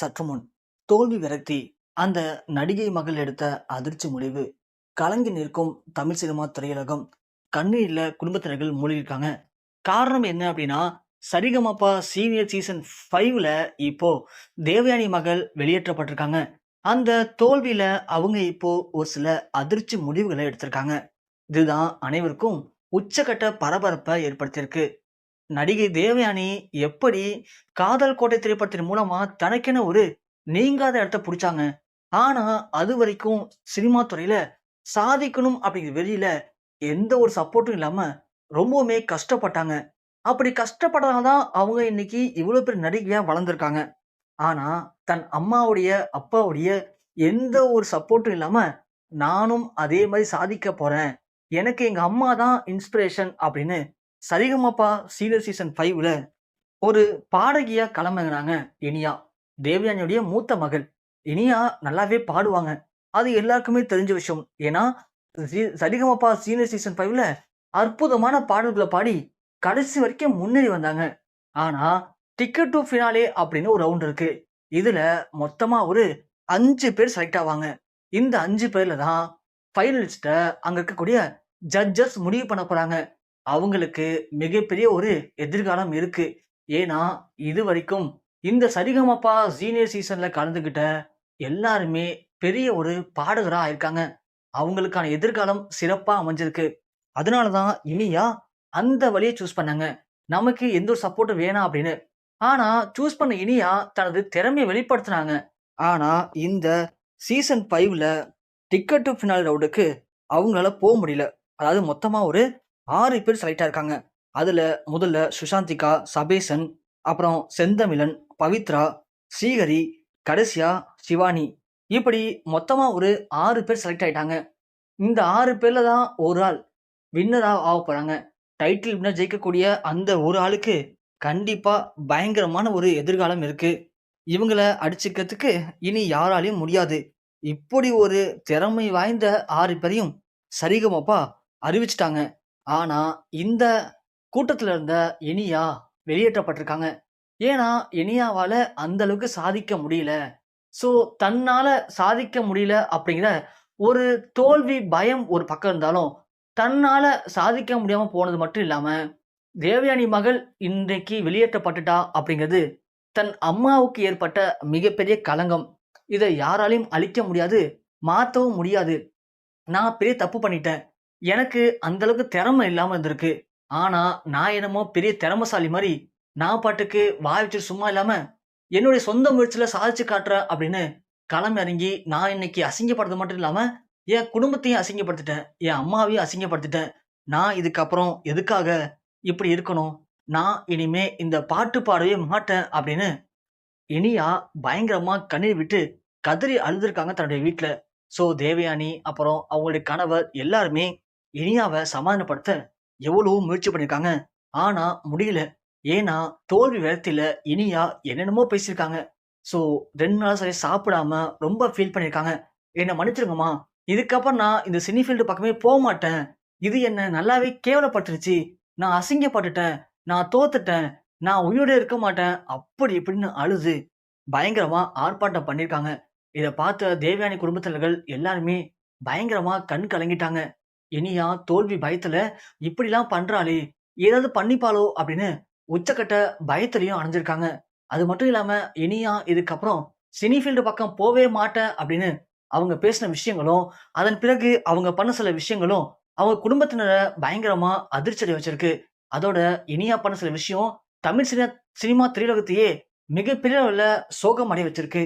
சற்று முன் தோல்வி விரக்தி அந்த நடிகை மகள் எடுத்த அதிர்ச்சி முடிவு. கலங்கி நிற்கும் தமிழ் சினிமா திரையுலகம். கண்ணீர்ல குடும்பத்தினர்கள் மூழ்கியிருக்காங்க. காரணம் என்ன அப்படின்னா சரிகமப்பா சீனியர் சீசன் ஃபைவ்ல இப்போ தேவயானி மகள் வெளியேற்றப்பட்டிருக்காங்க. அந்த தோல்வியில அவங்க இப்போ ஒரு சில அதிர்ச்சி முடிவுகளை எடுத்திருக்காங்க. இதுதான் அனைவருக்கும் உச்சகட்ட பரபரப்பை ஏற்படுத்தியிருக்கு. நடிகை தேவயானி எப்படி காதல் கோட்டை திரைப்படத்தின் மூலமா தனக்கென ஒரு நீங்காத இடத்த பிடிச்சாங்க. ஆனா அது வரைக்கும் சினிமா துறையில சாதிக்கணும் அப்படிங்கிற வெளியில எந்த ஒரு சப்போர்ட்டும் இல்லாம ரொம்பவுமே கஷ்டப்பட்டாங்க. அப்படி கஷ்டப்படாதான் அவங்க இன்னைக்கு இவ்வளவு பெரிய நடிகையா வளர்ந்துருக்காங்க. ஆனா தன் அம்மாவுடைய அப்பாவுடைய எந்த ஒரு சப்போர்ட்டும் இல்லாம நானும் அதே மாதிரி சாதிக்க போறேன். எனக்கு எங்க அம்மா தான் இன்ஸ்பிரேஷன் அப்படின்னு சரிகமப்பா சீனியர் சீசன் ஃபைவ்ல ஒரு பாடகியா கிளம்புனாங்க இனியா. தேவயானியுடைய மூத்த மகள். இனியா நல்லாவே பாடுவாங்க. அது எல்லாருக்குமே தெரிஞ்ச விஷயம். ஏன்னா சரிகமப்பா சீனியர் சீசன் ஃபைவ்ல அற்புதமான பாடல்களை பாடி கடைசி வரைக்கும் முன்னேறி வந்தாங்க. ஆனா டிக்கெட் டு ஃபினாலே அப்படின்னு ஒரு ரவுண்ட் இருக்கு. இதுல மொத்தமா ஒரு அஞ்சு பேர் செலக்ட் ஆவாங்க. இந்த அஞ்சு பேர்ல தான் ஃபைனலிஸ்ட அங்க இருக்கக்கூடிய ஜட்ஜஸ் முடிவு பண்ண போறாங்க. அவங்களுக்கு மிகப்பெரிய ஒரு எதிர்காலம் இருக்கு. ஏன்னா இது வரைக்கும் இந்த சரிகமப்பா சீனியர் சீசன்ல கலந்துக்கிட்ட எல்லாருமே பெரிய ஒரு பாடகராக ஆயிருக்காங்க. அவங்களுக்கான எதிர்காலம் சிறப்பாக அமைஞ்சிருக்கு. அதனாலதான் இனியா அந்த வழியை சூஸ் பண்ணாங்க. நமக்கு எந்த ஒரு சப்போர்ட்டும் வேணாம் அப்படின்னு. ஆனா சூஸ் பண்ண இனியா தனது திறமையை வெளிப்படுத்தினாங்க. ஆனா இந்த சீசன் ஃபைவ்ல டிக்கெட் ஃபினால் ரவுண்டுக்கு அவங்களால போக முடியல. அதாவது மொத்தமா ஒரு ஆறு பேர் செலக்ட் ஆயிருக்காங்க அதில் முதல்ல சுஷாந்திகா சபேசன் அப்புறம் செந்தமிழன் பவித்ரா ஸ்ரீஹரி கடைசியா சிவானி. இப்படி மொத்தமாக ஒரு ஆறு பேர் செலக்ட் ஆயிட்டாங்க. இந்த ஆறு பேரில் தான் ஒரு ஆள் வின்னராக ஆக போகிறாங்க டைட்டில் வின்னர் ஜெயிக்கக்கூடிய அந்த ஒரு ஆளுக்கு கண்டிப்பாக பயங்கரமான ஒரு எதிர்காலம் இருக்குது இவங்கள அடிச்சுக்கிறதுக்கு இனி யாராலையும் முடியாது. இப்படி ஒரு திறமை வாய்ந்த ஆறு பேரையும் சரிகமப்பா அறிவிச்சிட்டாங்க. ஆனா இந்த கூட்டத்துல இருந்த இனியா வெளியேற்றப்பட்டிருக்காங்க. ஏன்னா இனியாவால அந்த அளவுக்கு சாதிக்க முடியல. ஸோ தன்னால சாதிக்க முடியல அப்படிங்கிற ஒரு தோல்வி பயம் ஒரு பக்கம் இருந்தாலும் தன்னால சாதிக்க முடியாம போனது மட்டும் இல்லாம தேவயானி மகள் இன்றைக்கு வெளியேற்றப்பட்டுட்டா அப்படிங்கிறது தன் அம்மாவுக்கு ஏற்பட்ட மிகப்பெரிய களங்கம். இதை யாராலையும் அழிக்க முடியாது மாற்றவும் முடியாது. நான் பெரிய தப்பு பண்ணிட்டேன். எனக்கு அந்த அளவுக்கு திறமை இல்லாமல் இருந்திருக்கு. ஆனா நான் என்னமோ பெரிய திறமைசாலி மாதிரி நான் பாட்டுக்கு வாய் வச்சு சும்மா இல்லாம என்னுடைய சொந்த முயற்சியில சாதிச்சு காட்டுறேன் அப்படின்னு களம் இறங்கி நான் இன்னைக்கு அசிங்கப்படுறது மட்டும் இல்லாம என் குடும்பத்தையும் அசிங்கப்படுத்திட்டேன். என் அம்மாவையும் அசிங்கப்படுத்திட்டேன். நான் இதுக்கப்புறம் எதுக்காக இப்படி இருக்கணும்? நான் இனிமே இந்த பாட்டு பாடவே மாட்டேன் அப்படின்னு இனியா பயங்கரமா கண்ணீர் விட்டு கதறி அழுதுருக்காங்க தன்னுடைய வீட்டில் ஸோ தேவயானி அப்புறம் அவங்களுடைய கணவர் எல்லாருமே இனியாவை சமாதானப்படுத்த எவ்வளவோ முயற்சி பண்ணிருக்காங்க. ஆனா முடியல. ஏன்னா தோல்வி விரத்தில இனியா என்னென்னமோ பேசியிருக்காங்க. ஸோ ரெண்டு நாள் சரி சாப்பிடாம ரொம்ப ஃபீல் பண்ணியிருக்காங்க என்னை மன்னிச்சிருங்கம்மா. இதுக்கப்புறம் நான் இந்த சினி ஃபீல்டு பக்கமே போக மாட்டேன். இது என்ன நல்லாவே கேவலப்பட்டுருச்சு நான் அசிங்கப்பட்டுட்டேன். நான் தோத்துட்டேன். நான் உயிரோட இருக்க மாட்டேன். அப்படி இப்படின்னு அழுது பயங்கரமா ஆர்ப்பாட்டம் பண்ணியிருக்காங்க இதை பார்த்த தேவயானி குடும்பத்தினர்கள் எல்லாருமே பயங்கரமா கண் கலங்கிட்டாங்க. இனியா தோல்வி பயத்துல இப்படிலாம் பண்றாளே ஏதாவது பண்ணிப்பாளோ அப்படின்னு உச்சக்கட்ட பயத்திலையும் அணைஞ்சிருக்காங்க. அது மட்டும் இல்லாம இனியா இதுக்கப்புறம் சினி ஃபீல்டு பக்கம் போவே மாட்டேன் அப்படின்னு அவங்க பேசின விஷயங்களும் அதன் பிறகு அவங்க பண்ண சில விஷயங்களும் அவங்க குடும்பத்தினரை பயங்கரமா அதிர்ச்சி வச்சிருக்கு. அதோட இனியா பண்ண சில விஷயம் தமிழ் சினிமா சினிமா திரையுலகத்தையே மிகப்பெரிய அளவில் சோகம் அடைய வச்சிருக்கு.